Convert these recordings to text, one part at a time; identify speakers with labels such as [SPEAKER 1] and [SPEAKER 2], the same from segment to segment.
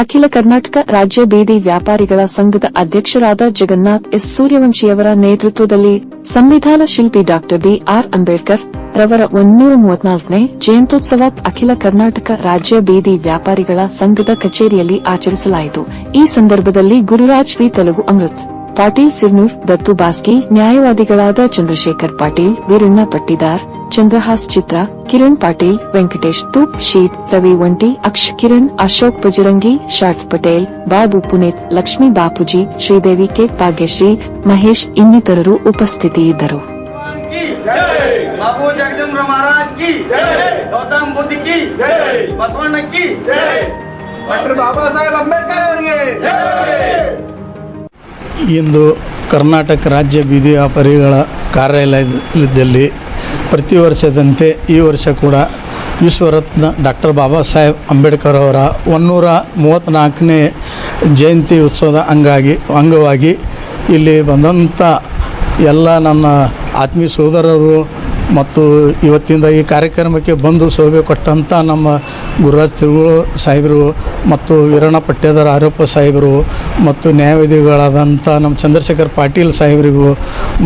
[SPEAKER 1] ಅಖಿಲ ಕರ್ನಾಟಕ ರಾಜ್ಯ ಬೀದಿ ವ್ಯಾಪಾರಿಗಳ ಸಂಘದ ಅಧ್ಯಕ್ಷರಾದ ಜಗನ್ನಾಥ್ ಎಸ್. ಸೂರ್ಯವಂಶಿಯವರ ನೇತೃತ್ವದಲ್ಲಿ ಸಂವಿಧಾನ ಶಿಲ್ಪಿ ಡಾ. ಬಿಆರ್ ಅಂಬೇಡ್ಕರ್ ರವರ ಒಂದೂರ ಮೂವತ್ನಾಲ್ಕನೇ ಜಯಂತ್ಯೋತ್ಸವ ಅಖಿಲ ಕರ್ನಾಟಕ ರಾಜ್ಯ ಬೀದಿ ವ್ಯಾಪಾರಿಗಳ ಸಂಘದ ಕಚೇರಿಯಲ್ಲಿ ಆಚರಿಸಲಾಯಿತು. ಈ ಸಂದರ್ಭದಲ್ಲಿ ಗುರುರಾಜ್ ವಿ. ತೆಲುಗು ಅಮೃತ್. ಪಾಟೀಲ್ ಸಿರ್ನೂರ್ ದತ್ತು ಬಾಸ್ಕಿ ನ್ಯಾಯವಾದಿಗಳಾದ ಚಂದ್ರಶೇಖರ್ ಪಾಟೀಲ್ ವೀರಣ್ಣ ಪಟ್ಟಿದಾರ್ ಚಂದ್ರಹಾಸ್ ಚಿತ್ರ ಕಿರಣ್ ಪಾಟೀಲ್ ವೆಂಕಟೇಶ್ ತೂಪ್ ಶೀಟ್ ರವಿ ಒಂಟಿ ಅಕ್ಷ ಕಿರಣ್ ಅಶೋಕ್ ಬಜರಂಗಿ ಶಾಟ್ ಪಟೇಲ್ ಬಾಬು ಪುನೀತ್ ಲಕ್ಷ್ಮೀ ಬಾಪೂಜಿ ಶ್ರೀದೇವಿ ಕೆ ಭಾಗ್ಯಶ್ರೀ ಮಹೇಶ್ ಇನ್ನಿತರರು ಉಪಸ್ಥಿತಿಯಿದ್ದರು.
[SPEAKER 2] ಬಾಬಾ ಸಾಹೇಬ್ ಅಂಬೇಡ್ಕರ್ ಅವರಿಗೆ
[SPEAKER 3] ಇಂದು ಕರ್ನಾಟಕ ರಾಜ್ಯ ಬೀದಿ ವ್ಯಾಪಾರಿಗಳ ಕಾರ್ಯಾಲಯದಲ್ಲಿ ಪ್ರತಿ ವರ್ಷದಂತೆ ಈ ವರ್ಷ ಕೂಡ ವಿಶ್ವರತ್ನ ಡಾಕ್ಟರ್ ಬಾಬಾ ಸಾಹೇಬ್ ಅಂಬೇಡ್ಕರ್ ಅವರ ಒನ್ನೂರ ಮೂವತ್ತ್ನಾಲ್ಕನೇ ಜಯಂತಿ ಉತ್ಸವದ ಅಂಗಾಗಿ ಅಂಗವಾಗಿ ಇಲ್ಲಿ ಬಂದಂಥ ಎಲ್ಲ ನನ್ನ ಆತ್ಮೀಯ ಸೋದರರು ಮತ್ತು ಇವತ್ತಿಂದ ಈ ಕಾರ್ಯಕ್ರಮಕ್ಕೆ ಬಂದು ಸೌಭ್ಯ ಕೊಟ್ಟಂಥ ನಮ್ಮ ಗುರುರಾಜ್ ತಿರುಗುಳು ಸಾಹೇಬರು ಮತ್ತು ವೀರಣ್ಣ ಪಟ್ಟೇದರ ಆರೋಪ ಸಾಹೇಬರು ಮತ್ತು ನ್ಯಾಯವಾದಿಗಳಾದಂಥ ನಮ್ಮ ಚಂದ್ರಶೇಖರ್ ಪಾಟೀಲ್ ಸಾಹೇಬರಿಗೂ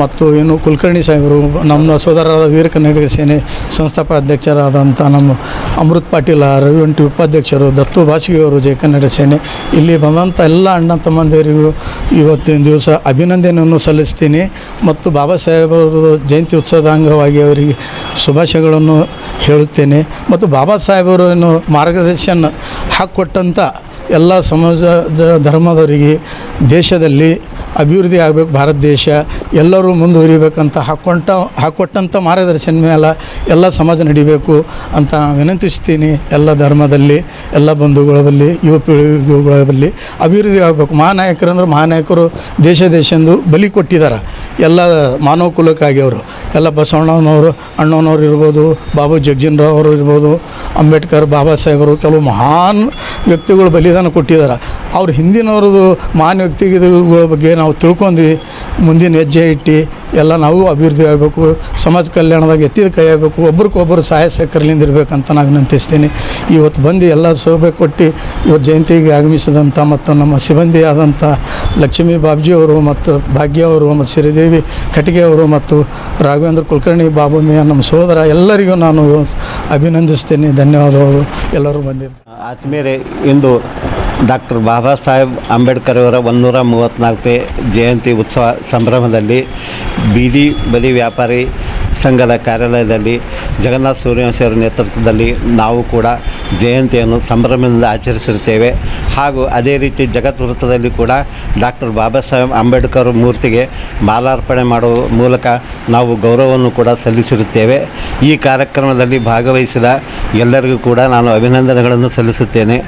[SPEAKER 3] ಮತ್ತು ಇನ್ನು ಕುಲಕರ್ಣಿ ಸಾಹೇಬರು, ನಮ್ಮ ಸೋದರರಾದ ವೀರ ಕನ್ನಡಿಗ ಸೇನೆ ಸಂಸ್ಥಾಪಕ ಅಧ್ಯಕ್ಷರಾದಂಥ ನಮ್ಮ ಅಮೃತ್ ಪಾಟೀಲ ರವಿವಂಟಿ ಉಪಾಧ್ಯಕ್ಷರು, ದತ್ತು ಭಾಷಿಗೆಯವರು ಜಯ ಕನ್ನಡ ಸೇನೆ. ಇಲ್ಲಿ ಬಂದಂಥ ಎಲ್ಲ ಅಣ್ಣ ತಮ್ಮಂದಿರಿಗೂ ಇವತ್ತಿನ ದಿವಸ ಅಭಿನಂದನೆಯನ್ನು ಸಲ್ಲಿಸ್ತೀನಿ. ಮತ್ತು ಬಾಬಾ ಸಾಹೇಬರ ಜಯಂತಿ ಉತ್ಸವದ ಅಂಗವಾಗಿ ಅವರಿಗೆ ಶುಭಾಶಯಗಳನ್ನು ಹೇಳುತ್ತೇನೆ. ಮತ್ತು ಬಾಬಾ ಸಾಹೇಬರನ್ನು ಮಾರ್ಗದರ್ಶನ ಹಾಕಿಕೊಟ್ಟಂಥ ಎಲ್ಲ ಸಮಾಜದ ಧರ್ಮದವರಿಗೆ ದೇಶದಲ್ಲಿ ಅಭಿವೃದ್ಧಿ ಆಗಬೇಕು, ಭಾರತ ದೇಶ ಎಲ್ಲರೂ ಮುಂದುವರಿಬೇಕಂತ ಹಾಕ್ಕೊಂಟ ಹಾಕ್ಕೊಟ್ಟಂಥ ಮಾರ್ಗದರ್ಶನ ಮೇಲೆ ಎಲ್ಲ ಸಮಾಜ ನಡಿಬೇಕು ಅಂತ ವಿನಂತಿಸ್ತೀನಿ ಎಲ್ಲ ಧರ್ಮದಲ್ಲಿ, ಎಲ್ಲ ಬಂಧುಗಳಲ್ಲಿ ಯುವ ಪೀಳಿಗೆಗಳಲ್ಲಿ ಅಭಿವೃದ್ಧಿ ಆಗಬೇಕು. ಮಹಾನಾಯಕರಂದ್ರೆ ಮಹಾನಾಯಕರು ದೇಶ ದೇಶಂದು ಬಲಿ ಕೊಟ್ಟಿದ್ದಾರೆ ಎಲ್ಲ ಮಾನವ ಕುಲಕ್ಕಾಗಿ ಅವರು. ಎಲ್ಲ ಬಸವಣ್ಣನವರು, ಅಣ್ಣನವರು ಇರ್ಬೋದು, ಬಾಬು ಜಗಜೀನ್ರಾವ್ ಅವರು ಇರ್ಬೋದು, ಅಂಬೇಡ್ಕರ್, ಬಾಬಾ ಸಾಹೇಬರು, ಕೆಲವು ಮಹಾನ್ ವ್ಯಕ್ತಿಗಳು ಬಲಿದಾನ ಕೊಟ್ಟಿದ್ದಾರೆ ಅವ್ರ ಹಿಂದಿನವ್ರದ್ದು ಮಾನ್ಯ ವ್ಯಕ್ತಿಗಳ ಬಗ್ಗೆ ನಾವು ತಿಳ್ಕೊಂಡು ಮುಂದಿನ ಹೆಜ್ಜೆ ಇಟ್ಟು ಎಲ್ಲ ನಾವು ಅಭಿವೃದ್ಧಿ ಆಗಬೇಕು, ಸಮಾಜ ಕಲ್ಯಾಣದಾಗ ಎತ್ತಿದ ಕೈ ಆಗಬೇಕು ಒಬ್ರಿಗೊಬ್ಬರು ಸಹಾಯ ಸಹಕರಲಿಂದ ಇರಬೇಕಂತ ನಾನು ವಿನಂತಿಸ್ತೀನಿ. ಇವತ್ತು ಬಂದು ಎಲ್ಲ ಶೋಭೆ ಕೊಟ್ಟು ಇವತ್ತು ಜಯಂತಿಗೆ ಆಗಮಿಸಿದಂಥ ಮತ್ತು ನಮ್ಮ ಸಿಬ್ಬಂದಿ ಆದಂಥ ಲಕ್ಷ್ಮೀ ಬಾಬ್ಜಿ ಅವರು ಮತ್ತು ಭಾಗ್ಯ ಅವರು ಮತ್ತು ಶ್ರೀದೇವಿ ಕಟಿಗೆ ಅವರು ಮತ್ತು ರಾಘವೇಂದ್ರ ಕುಲಕರ್ಣಿ ಬಾಬು ಮಿಯಾ ನಮ್ಮ ಸೋದರ ಎಲ್ಲರಿಗೂ ನಾನು ಅಭಿನಂದಿಸ್ತೀನಿ. ಧನ್ಯವಾದಗಳು. ಎಲ್ಲರೂ ಬಂದಿದ್ದರು
[SPEAKER 4] ಆತ್ಮೀಯರೇ, ಇಂದು ಡಾಕ್ಟರ್ ಬಾಬಾ ಸಾಹೇಬ್ ಅಂಬೇಡ್ಕರ್ ಅವರ ಒಂದೂರ ಮೂವತ್ತ್ನಾಲ್ಕನೇ ಜಯಂತಿ ಉತ್ಸವ ಸಂಭ್ರಮದಲ್ಲಿ ಬೀದಿ ಬದಿ ವ್ಯಾಪಾರಿ ಸಂಘದ ಕಾರ್ಯಾಲಯದಲ್ಲಿ ಜಗನ್ನಾಥ ಸೂರ್ಯವಂಶಿಯವರ ನೇತೃತ್ವದಲ್ಲಿ ನಾವು ಕೂಡ ಜಯಂತಿಯನ್ನು ಸಂಭ್ರಮದಿಂದ ಆಚರಿಸಿರುತ್ತೇವೆ. ಹಾಗೂ ಅದೇ ರೀತಿ ಜಗತ್ ವೃತ್ತದಲ್ಲಿ ಕೂಡ ಡಾಕ್ಟರ್ ಬಾಬಾ ಸಾಹೇಬ್ ಅಂಬೇಡ್ಕರ್ ಮೂರ್ತಿಗೆ ಮಾಲಾರ್ಪಣೆ ಮಾಡುವ ಮೂಲಕ ನಾವು ಗೌರವವನ್ನು ಕೂಡ ಸಲ್ಲಿಸಿರುತ್ತೇವೆ. ಈ ಕಾರ್ಯಕ್ರಮದಲ್ಲಿ ಭಾಗವಹಿಸಿದ ಎಲ್ಲರಿಗೂ ಕೂಡ ನಾನು ಅಭಿನಂದನೆಗಳನ್ನು ಸಲ್ಲಿಸುತ್ತೇನೆ.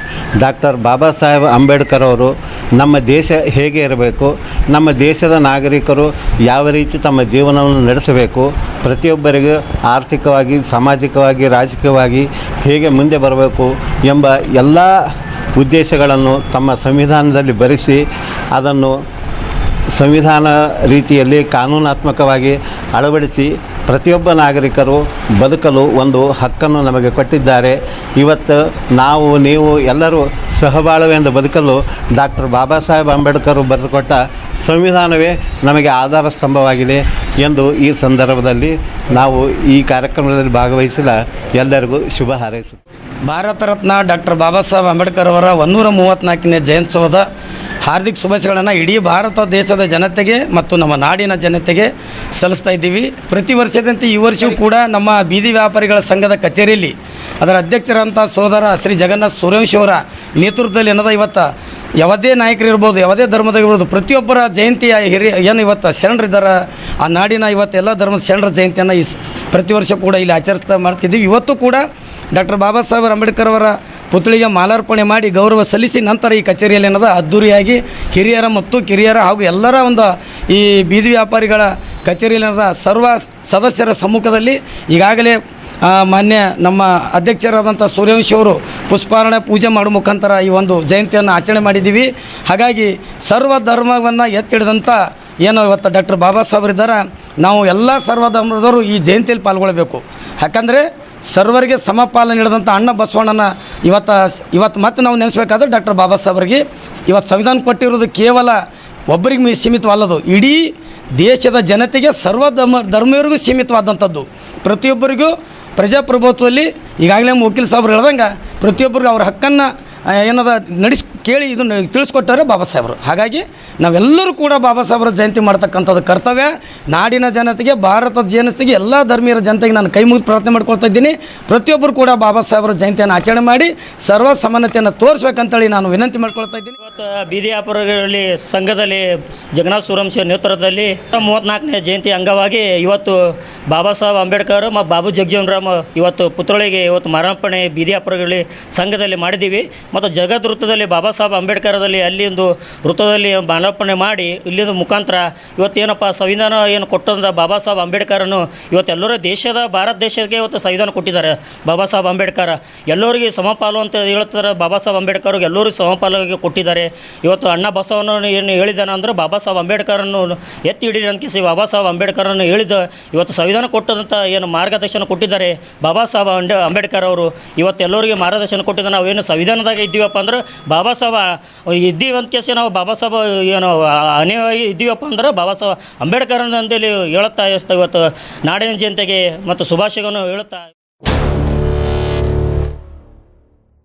[SPEAKER 4] ಡಾಕ್ಟರ್ ಬಾಬಾ ಸಾಹೇಬ್ ಅಂಬೇಡ್ಕರ್ ಅವರು ನಮ್ಮ ದೇಶ ಹೇಗೆ ಇರಬೇಕು, ನಮ್ಮ ದೇಶದ ನಾಗರಿಕರು ಯಾವ ರೀತಿ ತಮ್ಮ ಜೀವನವನ್ನು ನಡೆಸಬೇಕು, ಪ್ರತಿಯೊಬ್ಬರಿಗೂ ಆರ್ಥಿಕವಾಗಿ, ಸಾಮಾಜಿಕವಾಗಿ, ರಾಜಕೀಯವಾಗಿ ಹೇಗೆ ಮುಂದೆ ಬರಬೇಕು ಎಂಬ ಎಲ್ಲ ಉದ್ದೇಶಗಳನ್ನು ತಮ್ಮ ಸಂವಿಧಾನದಲ್ಲಿ ಬರೆಸಿ ಅದನ್ನು ಸಂವಿಧಾನ ರೀತಿಯಲ್ಲಿ ಕಾನೂನಾತ್ಮಕವಾಗಿ ಅಳವಡಿಸಿ ಪ್ರತಿಯೊಬ್ಬ ನಾಗರಿಕರು ಬದುಕಲು ಒಂದು ಹಕ್ಕನ್ನು ನಮಗೆ ಕೊಟ್ಟಿದ್ದಾರೆ. ಇವತ್ತು ನಾವು, ನೀವು ಎಲ್ಲರೂ ಸಹಬಾಳ್ವೆಯಿಂದ ಬದುಕಲು ಡಾಕ್ಟರ್ ಬಾಬಾ ಸಾಹೇಬ್ ಅಂಬೇಡ್ಕರ್ ಬರೆದುಕೊಟ್ಟ ಸಂವಿಧಾನವೇ ನಮಗೆ ಆಧಾರ ಸ್ತಂಭವಾಗಿದೆ ಎಂದು ಈ ಸಂದರ್ಭದಲ್ಲಿ ನಾವು ಈ ಕಾರ್ಯಕ್ರಮದಲ್ಲಿ ಭಾಗವಹಿಸಿದ ಎಲ್ಲರಿಗೂ ಶುಭ ಹಾರೈಸುತ್ತೇವೆ.
[SPEAKER 2] ಭಾರತ ರತ್ನ ಡಾಕ್ಟರ್ ಬಾಬಾ ಸಾಹೇಬ್ ಅಂಬೇಡ್ಕರ್ ಅವರ ಒಂದೂರ ಮೂವತ್ತ್ನಾಲ್ಕನೇ ಜಯಂತ್ಸವದ ಹಾರ್ದಿಕ ಶುಭಾಶಯಗಳನ್ನು ಇಡೀ ಭಾರತ ದೇಶದ ಜನತೆಗೆ ಮತ್ತು ನಮ್ಮ ನಾಡಿನ ಜನತೆಗೆ ಸಲ್ಲಿಸ್ತಾ ಇದ್ದೀವಿ. ಪ್ರತಿ ವರ್ಷದಂತೆ ಈ ವರ್ಷವೂ ಕೂಡ ನಮ್ಮ ಬೀದಿ ವ್ಯಾಪಾರಿಗಳ ಸಂಘದ ಕಚೇರಿಯಲ್ಲಿ ಅದರ ಅಧ್ಯಕ್ಷರಂಥ ಸೋದರ ಶ್ರೀ ಜಗನ್ನಾಥ್ ಸುರೇಶ್ ಅವರ ನೇತೃತ್ವದಲ್ಲಿ ಏನದ ಇವತ್ತು ಯಾವುದೇ ನಾಯಕರು ಇರ್ಬೋದು ಯಾವುದೇ ಧರ್ಮದ ಇರ್ಬೋದು ಪ್ರತಿಯೊಬ್ಬರ ಜಯಂತಿಯ ಹಿರಿಯ ಏನು ಇವತ್ತು ಶರಣರಿದ್ದಾರೆ ಆ ನಾಡಿನ ಇವತ್ತು ಎಲ್ಲ ಧರ್ಮದ ಶರಣರ ಜಯಂತಿಯನ್ನು ಈ ಪ್ರತಿ ವರ್ಷ ಕೂಡ ಇಲ್ಲಿ ಆಚರಿಸ್ತಾ ಮಾಡ್ತಿದ್ದೀವಿ. ಇವತ್ತು ಕೂಡ ಡಾಕ್ಟರ್ ಬಾಬಾ ಸಾಹೇಬ್ ಅಂಬೇಡ್ಕರ್ ಅವರ ಪುತ್ಳಿಗೆ ಮಾಲಾರ್ಪಣೆ ಮಾಡಿ ಗೌರವ ಸಲ್ಲಿಸಿ ನಂತರ ಈ ಕಚೇರಿಯಲ್ಲಿ ಏನದ ಅದ್ದೂರಿಯಾಗಿ ಹಿರಿಯರ ಮತ್ತು ಕಿರಿಯರ ಹಾಗೂ ಎಲ್ಲರ ಒಂದು ಈ ಬೀದಿ ವ್ಯಾಪಾರಿಗಳ ಕಚೇರಿಯಲ್ಲಿ ಸರ್ವ ಸದಸ್ಯರ ಸಮ್ಮುಖದಲ್ಲಿ ಈಗಾಗಲೇ ಮಾನ್ಯ ನಮ್ಮ ಅಧ್ಯಕ್ಷರಾದಂಥ ಸೂರ್ಯವಂಶಿ ಅವರು ಪುಷ್ಪಾರಣೆ ಪೂಜೆ ಮಾಡುವ ಮುಖಾಂತರ ಈ ಒಂದು ಜಯಂತಿಯನ್ನು ಆಚರಣೆ ಮಾಡಿದ್ದೀವಿ. ಹಾಗಾಗಿ ಸರ್ವ ಧರ್ಮವನ್ನು ಎತ್ತಿಡಿದಂಥ ಏನು ಇವತ್ತು ಡಾಕ್ಟರ್ ಬಾಬಾ ಸಾಹೇಬರಿದ್ದಾರೆ. ನಾವು ಎಲ್ಲ ಸರ್ವ ಧರ್ಮದವರು ಈ ಜಯಂತಿಯಲ್ಲಿ ಪಾಲ್ಗೊಳ್ಳಬೇಕು. ಯಾಕಂದರೆ ಸರ್ವರಿಗೆ ಸಮಪಾಲ ನೀಡಿದಂಥ ಅಣ್ಣ ಬಸವಣ್ಣನ ಇವತ್ತು ಇವತ್ತು ಮತ್ತೆ ನಾವು ನೆನೆಸ್ಬೇಕಾದ್ರೆ ಡಾಕ್ಟರ್ ಬಾಬಾ ಸಾಹೇಬ್ರಿಗೆ ಇವತ್ತು ಸಂವಿಧಾನ ಕೊಟ್ಟಿರೋದು ಕೇವಲ ಒಬ್ಬರಿಗೆ ಸೀಮಿತವಲ್ಲದು, ಇಡೀ ದೇಶದ ಜನತೆಗೆ ಸರ್ವ ಧರ್ಮ ಧರ್ಮೀಯರಿಗೂ ಸೀಮಿತವಾದಂಥದ್ದು. ಪ್ರತಿಯೊಬ್ಬರಿಗೂ ಪ್ರಜಾಪ್ರಭುತ್ವದಲ್ಲಿ ಈಗಾಗಲೇ ವಕೀಲ್ ಸಾಹೇಬ್ರು ಹೇಳ್ದಂಗೆ ಪ್ರತಿಯೊಬ್ಬರಿಗೂ ಅವ್ರ ಹಕ್ಕನ್ನು ಏನದ, ನಡೆಸ್, ಕೇಳಿ ಇದನ್ನು ತಿಳಿಸ್ಕೊಟ್ಟಾರೆ ಬಾಬಾ ಸಾಹೇಬರು. ಹಾಗಾಗಿ ನಾವೆಲ್ಲರೂ ಕೂಡ ಬಾಬಾ ಸಾಹೇಬರ ಜಯಂತಿ ಮಾಡ್ತಕ್ಕಂಥದ್ದು ಕರ್ತವ್ಯ. ನಾಡಿನ ಜನತೆಗೆ, ಭಾರತದ ಜನತೆಗೆ, ಎಲ್ಲ ಧರ್ಮೀಯರ ಜನತೆಗೆ ನಾನು ಕೈ ಮುಗಿದು ಪ್ರಾರ್ಥನೆ ಮಾಡ್ಕೊಳ್ತಾ ಇದ್ದೀನಿ. ಪ್ರತಿಯೊಬ್ಬರು ಕೂಡ ಬಾಬಾ ಸಾಹೇಬರ ಜಯಂತಿಯನ್ನು ಆಚರಣೆ ಮಾಡಿ, ಸರ್ವ ಸಮಾನತೆಯನ್ನು ತೋರಿಸ್ಬೇಕಂತೇಳಿ ನಾನು ವಿನಂತಿ ಮಾಡ್ಕೊಳ್ತಾ ಇದ್ದೀನಿ.
[SPEAKER 5] ಇವತ್ತು ಬೀದಿ ವ್ಯಾಪಾರಿಗಳಲ್ಲಿ ಸಂಘದಲ್ಲಿ ಜಗನ್ನಾಥ್ ಸೂರಂಶ ನೇತೃತ್ವದಲ್ಲಿ ಮೂವತ್ತ್ನಾಲ್ಕನೇ ಜಯಂತಿ ಅಂಗವಾಗಿ ಇವತ್ತು ಬಾಬಾ ಸಾಹೇಬ್ ಅಂಬೇಡ್ಕರ್ ಮತ್ತು ಬಾಬು ಜಗಜೀವನ್ ರಾಮ್ ಇವತ್ತು ಪುತ್ಥಳಿಗೆ ಇವತ್ತು ಮರಣಪಣೆ ಬೀದಿಯಾಪುರಗಳಲ್ಲಿ ಸಂಘದಲ್ಲಿ ಮಾಡಿದ್ದೀವಿ. ಮತ್ತು ಜಗದ್ ವೃತ್ತದಲ್ಲಿ ಬಾಬಾ ಸಾಹೇಬ್ ಅಂಬೇಡ್ಕರದಲ್ಲಿ ಅಲ್ಲಿ ಒಂದು ವೃತ್ತದಲ್ಲಿ ಮಾಲಾರ್ಪಣೆ ಮಾಡಿ ಇಲ್ಲಿಂದ ಮುಖಾಂತರ ಇವತ್ತೇನಪ್ಪ ಸಂವಿಧಾನ ಏನು ಕೊಟ್ಟಂಥ ಬಾಬಾ ಸಾಹೇಬ್ ಅಂಬೇಡ್ಕರನ್ನು ಇವತ್ತೆಲ್ಲರೂ ದೇಶದ, ಭಾರತ ದೇಶಕ್ಕೆ ಇವತ್ತು ಸಂವಿಧಾನ ಕೊಟ್ಟಿದ್ದಾರೆ ಬಾಬಾ ಸಾಹೇಬ್ ಅಂಬೇಡ್ಕರ್. ಎಲ್ಲರಿಗೆ ಸಮಪಾಲು ಅಂತ ಹೇಳ್ತಾರೆ ಬಾಬಾ ಸಾಹೇಬ್ ಅಂಬೇಡ್ಕರ್ ಎಲ್ಲರಿಗೂ ಸಮಪಾಲಿಗೆ ಕೊಟ್ಟಿದ್ದಾರೆ. ಇವತ್ತು ಅಣ್ಣ ಬಸವನ ಏನು ಹೇಳಿದಾನ ಅಂದರೆ ಬಾಬಾ ಸಾಹೇಬ್ ಅಂಬೇಡ್ಕರನ್ನು ಎತ್ತಿ ಹಿಡೀರಿ ಅಂತ ಬಾಬಾ ಸಾಹೇಬ್ ಅಂಬೇಡ್ಕರನ್ನು ಹೇಳಿದ ಇವತ್ತು ಸಂವಿಧಾನ ಕೊಟ್ಟದಂಥ ಏನು ಮಾರ್ಗದರ್ಶನ ಕೊಟ್ಟಿದ್ದಾರೆ ಬಾಬಾ ಸಾಹೇಬ್ ಅಂಬೆ ಅಂಬೇಡ್ಕರ್ ಅವರು. ಇವತ್ತು ಎಲ್ಲರಿಗೆ ಮಾರ್ಗದರ್ಶನ ಕೊಟ್ಟಿದ್ದ ಏನು ಸಂವಿಧಾನದಾಗ ಇದ್ದೀವಪ್ಪ ಅಂದ್ರೆ ಬಾಬಾ ಸಾಹೇಬ ಇದ್ದೀವಿ ಅಂತ ಕೇಸಿ ನಾವು ಬಾಬಾ ಸಾಹೇಬ ಏನು ಅನಿವಾರ್ಯ ಇದ್ದೀವಪ್ಪ ಅಂದ್ರೆ ಬಾಬಾ ಸಾಹೇಬ್ ಅಂಬೇಡ್ಕರ್ ಅಂತೇಳಿ ಹೇಳುತ್ತಾ ಇವತ್ತು ನಾಡಿನ ಜನತೆಗೆ ಮತ್ತು ಶುಭಾಶಯಗಳನ್ನು ಹೇಳುತ್ತಾ